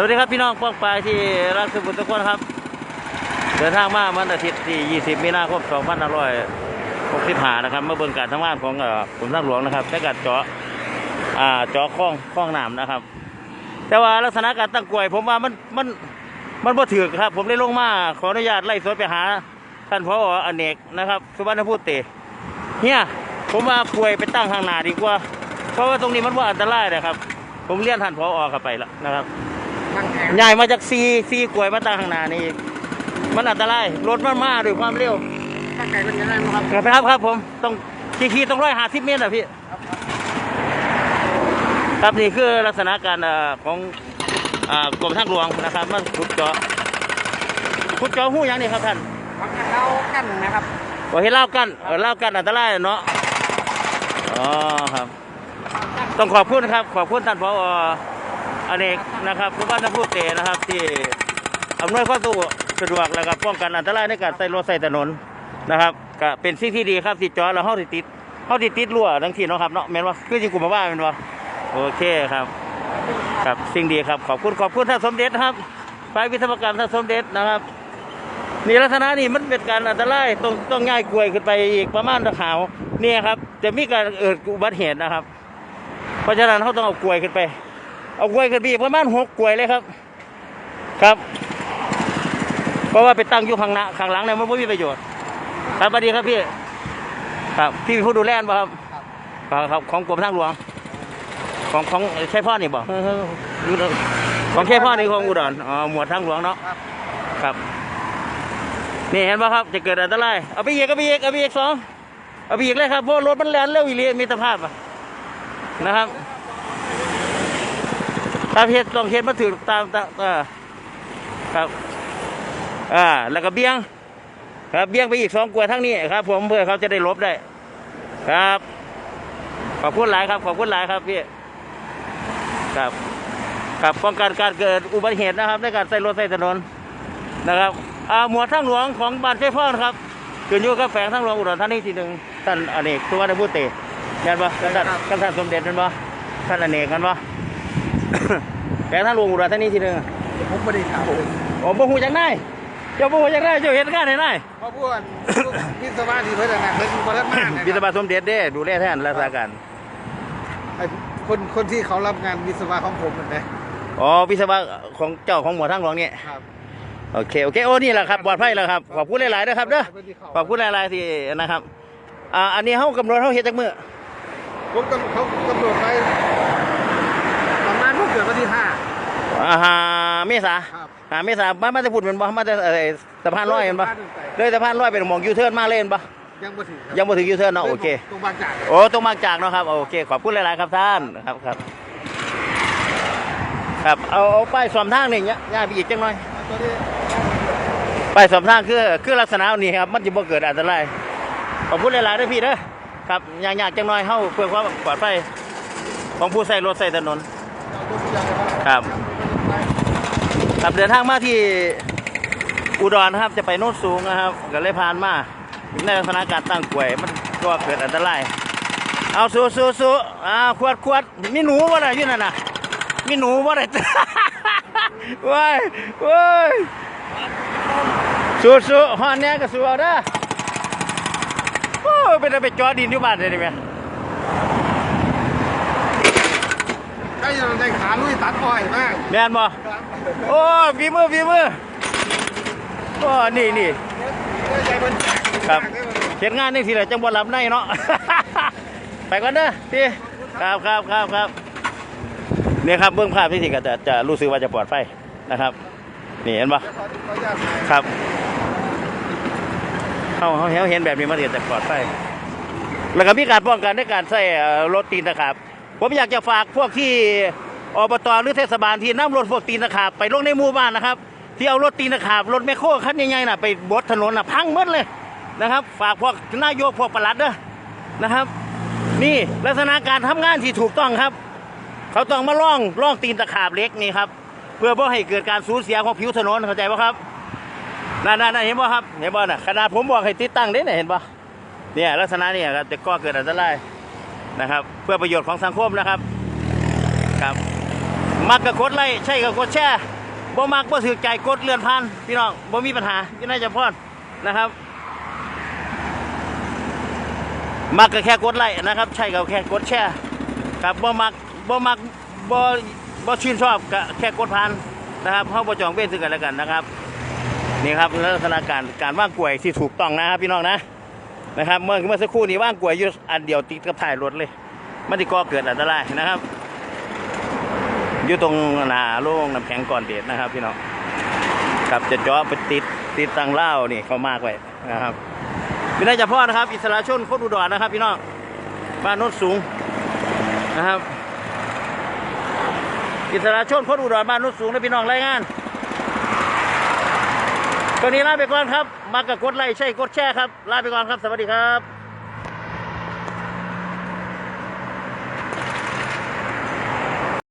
สวัสดีครับพี่น้องป้องปลายที่รักสุขุมทุกคนครับ เดินทางมาวันอาทิตย์ที่ 20 มีนาคม2565นะครับเมื่อเบิ่งการทำงานของเอ่อกรมทางหลวงนะครับในการเจาะอ่าเจาะคลองคลองน้ำนะครับ แต่ว่าลักษณะการตั้งกลวย ผมว่ามันมันมันบ่ถือครับ ผมได้ลงมาขออนุญาตไล่สดไปหาท่านพออเนกนะครับสุวรรณพูดเตเฮียผมว่ากลวยไปตั้งข้างหน้าดีกว่า เพราะว่าตรงนี้มันว่าอันตรายนะครับ ผมเรียนท่านพออกลับไปแล้วนะครับ ใหญ่มาจากซีซีกลวยมาตั้งข้างหน้านี่อีกมันอันตรายรถมันมาด้วยความเร็วตั้งไก่เป็นยังไงบ้างครับครับครับผมต้องขี่ๆต้องร้อยห้าสิบเมตรอะพี่ ครับนี่คือลักษณะการเอ่อของอ่ากรมทางหลวงนะครับมันขุดเจาะขุดเจาะหู้หยังนี่ครับท่านพักกันเล้ากันนะครับบอกให้เล่ากันเออเล่ากันอันตรายเนาะอ๋อครับ ต้องขอบคุณครับ ขอบคุณท่านพอ อเนกนะครับผู้บ้านท่านผู้เตะนะครับ ที่อำนวยความสะดวกแล้วก็ป้องกันอันตรายในการใส่รถใส่ถนนนะครับก็เป็นสิ่งที่ดีครับที่จอแล้วเฮาสิติดเฮาสิติดรั้วทั้งที่เนาะครับเนาะแม่นว่าคือสิกลุ่มมาว่าแม่นว่าโอเคครับครับสิ่งดีครับขอบคุณขอบคุณท่านสมเด็จครับฝ่ายวิศวกรรมท่านสมเด็จนะครับนี่ลักษณะนี่มันเป็นการอันตรายต้องต้องง่ายกลวยขึ้นไปอีกประมาณตะขาวเนี่ยครับ จะมีการเกิดอุบัติเหตุนะครับ เพราะฉะนั้นเขาต้องเอากลวยขึ้นไป เอากลวยขึ้นไปอีกประมาณหกกลวยเลยครับ ครับ เพราะว่าไปตั้งอยู่ข้างหน้าข้างหลังเนี่ยมันไม่มีประโยชน์ ครับสวัสดีครับพี่ ครับพี่เป็นผู้ดูแลบ่ครับครับครับของกรมทางหลวง ของของใช่พ่อนี่บอกของแค่พ่อนี่ของอุดรอ๋อหมวดทางหลวงเนาะครับครับนี่เห็นป่ะครับจะเกิดอันตรายเอาไปอีกเอาไปอีกเอาไปอีกสองเอาไปอีกเลยครับเพราะรถมันแล่นเร็วอีเลียมีสภาพอะนะครับ ตาเหตุต้องเหตุมาถึงตามตามเอ่อครับอ่าแล้วก็เบี้ยง ครับเบี้ยงไปอีกสองกลวทั้งนี้ครับ ผมเพื่อเขาจะได้ลบได้ ครับ ขอบคุณหลายครับ ขอบคุณหลายครับพี่ครับครับป้องกันการเกิดอุบัติเหตุนะครับ ในการใส่รถใส่ถนนนะครับอ่าหมวดทางหลวงของบ้านเชฟพ่อนะครับขึ้นอยู่กับแฝงทางหลวงอุดรธานีทีหนึ่งท่านอเนกสุวรรณพุตเตเห็นปะท่านท่านท่านสมเด็จเห็นปะท่านอเนกกันปะ แฝงทางหลวงอุดรธานีที่หนึ่งผมไม่ได้ถามเลยโอ้บ่หูจังได้เจ้าบ่หูจังได้เจ้าเห็นงานไหนได้เพราะพวกวิศวะที่เพื่อนนะเพื่อนบริษัทมากนะวิศวะสมเด็จเด้ดูแลแทนรักษาการไอ้คนคนที่เขารับงานวิศวะของผมนะอ๋อวิศวะของเจ้าของหมวดทางหลวงเนี่ยครับโอเคโอเคโอ้นี่แหละครับปลอดภัยแล้วครับขอบคุณหลายๆนะครับเด้อขอบคุณหลายๆที่นะครับอ่าอันนี้เฮากำหนดเฮาเฮ็ดจักมื้อผมกำเขากำหนดไว้ประมาณเมื่อเกิดวันที่ห้าอ่าหาเมษาครับหาเมษามามาจะพูดเหมือนบ่มาจะเอ่อสะพานลอยเห็นบ่เลยสะพานลอยเป็นหมองยูเทิร์นมาเล่นบ่ยังไม่ถึงครับยังบ่ถึงยูเทิร์นเนาะโอเค ตรงบางจาก โอ้ตรงบางจากเนาะครับ โอเค ขอบคุณหลาย ๆ ครับท่านครับครับ ครับเอาเอาป้ายสอมทางนี่ย่าย่าไปอีกจังหน่อยตัวนี้ป้ายสอมทางคือคือลักษณะนี้ครับ มันจะบ่เกิดอันตรายขอบคุณหลายๆเด้อพี่เด้อครับยากๆจังหน่อยเฮาเพื่อความปลอดภัยของผู้ใช้รถใช้ถนน ครับ ครับเดินทางมาที่อุดรนะครับจะไปโน้นสูงนะครับก็เลยผ่านมาในลักษณะการตั้งกล้วยมันก็เกิดอันตรายเอาสู้สู้สู้อ่าขวดขวดมีหนูวะน่ะอยู่นั่นน่ะมีหนูวะน่ะว้ายว้ายสู้สู้ฮอนแน่ก็สู้เอาเด้อโอ้เป็นอะไรไปจอดินอยู่บ้านเลยดิแม่ กล้จะได้ขาลุยตัดอ้อยมากแม่นบ่โอ้ฝีมือฝีมือโอ้นี่นี่ใจมันครับเห็นงานนี่สิแหละจังบ่หลับในเนาะ ไปก่อนเด้อพี่ครับครับครับครับเนี่ยครับเบื้องภาพที่สิก็จะจะรู้สึกว่าจะปลอดภัยนะครับ นี่เห็นปะครับเขาเขาเห็นแบบนี้มันก็จะปลอดภัยแล้วก็มีการป้องกันในการใช้เอ่รถตีนตะขาบ ผมอยากจะฝากพวกที่อบตหรือเทศบาลที่นำรถพวกตีนตะขาบไปลงในหมู่บ้านนะครับ ที่เอารถตีนตะขาบรถแมคโครคันใหญ่ๆน่ะไปบดถนนน่ะพังหมดเลยนะครับ ฝากพวกนายกพวกประหลัดเด้อนะครับ นี่ลักษณะการทำงานที่ถูกต้องครับ เขาต้องมาล่องล่องตีนตะขาบเล็กนี่ครับเพื่อบ่ให้เกิดการสูญเสียของผิวถนนเข้าใจป่ะครับนั่นนั่นเห็นป่ะครับเห็นป่ะน่ะขนาดผมบอกให้ติดตั้งเด้เนี่ยเห็นป่ะเนี่ยลักษณะเนี่ยครับจะก่อเกิดอันตราย นะครับ เพื่อประโยชน์ของสังคมนะครับครับมักกับกดไลค์ใช่กับกดแชร์บ่มักบ่ถือใจกดเลื่อนผ่านพี่น้องบ่มีปัญหาพี่นายจะพอดนะครับมักก็แค่กดไลค์นะครับ ใช่ก็แค่กดแชร์กับบ่มักบ่มักบ่บ่ชื่นชอบก็แค่กดผ่านนะครับเฮาบ่จองเว้นซึ่งกันและกันนะครับนี่ครับลักษณะการการว่างกลวยที่ถูกต้องนะครับพี่น้องนะ นะครับเมื่อเมื่อสักครู่นี้ว่างกลวยอยู่อันเดียวติดกับท้ายรถเลยมันที่ก่อเกิดอันตรายนะครับอยู่ตรงหนาโล่งน้ำแข็งก่อนเดชนะครับ พี่น้องครับจะจาะไปติดติดตังเล่านี่เขามากไว้นะครับพี่นายจะพ่อนะครับ อิสระชนโคตรอุดรนะครับ พี่น้องบ้านโน้นสูงนะครับ อิสระชนโคตรอุดรบ้านโน้นสูงนะพี่น้องรายงาน ตอนนี้ลาไปก่อนครับ มากับกดไลค์ใช่กดแชร์ครับ ลาไปก่อนครับ สวัสดีครับ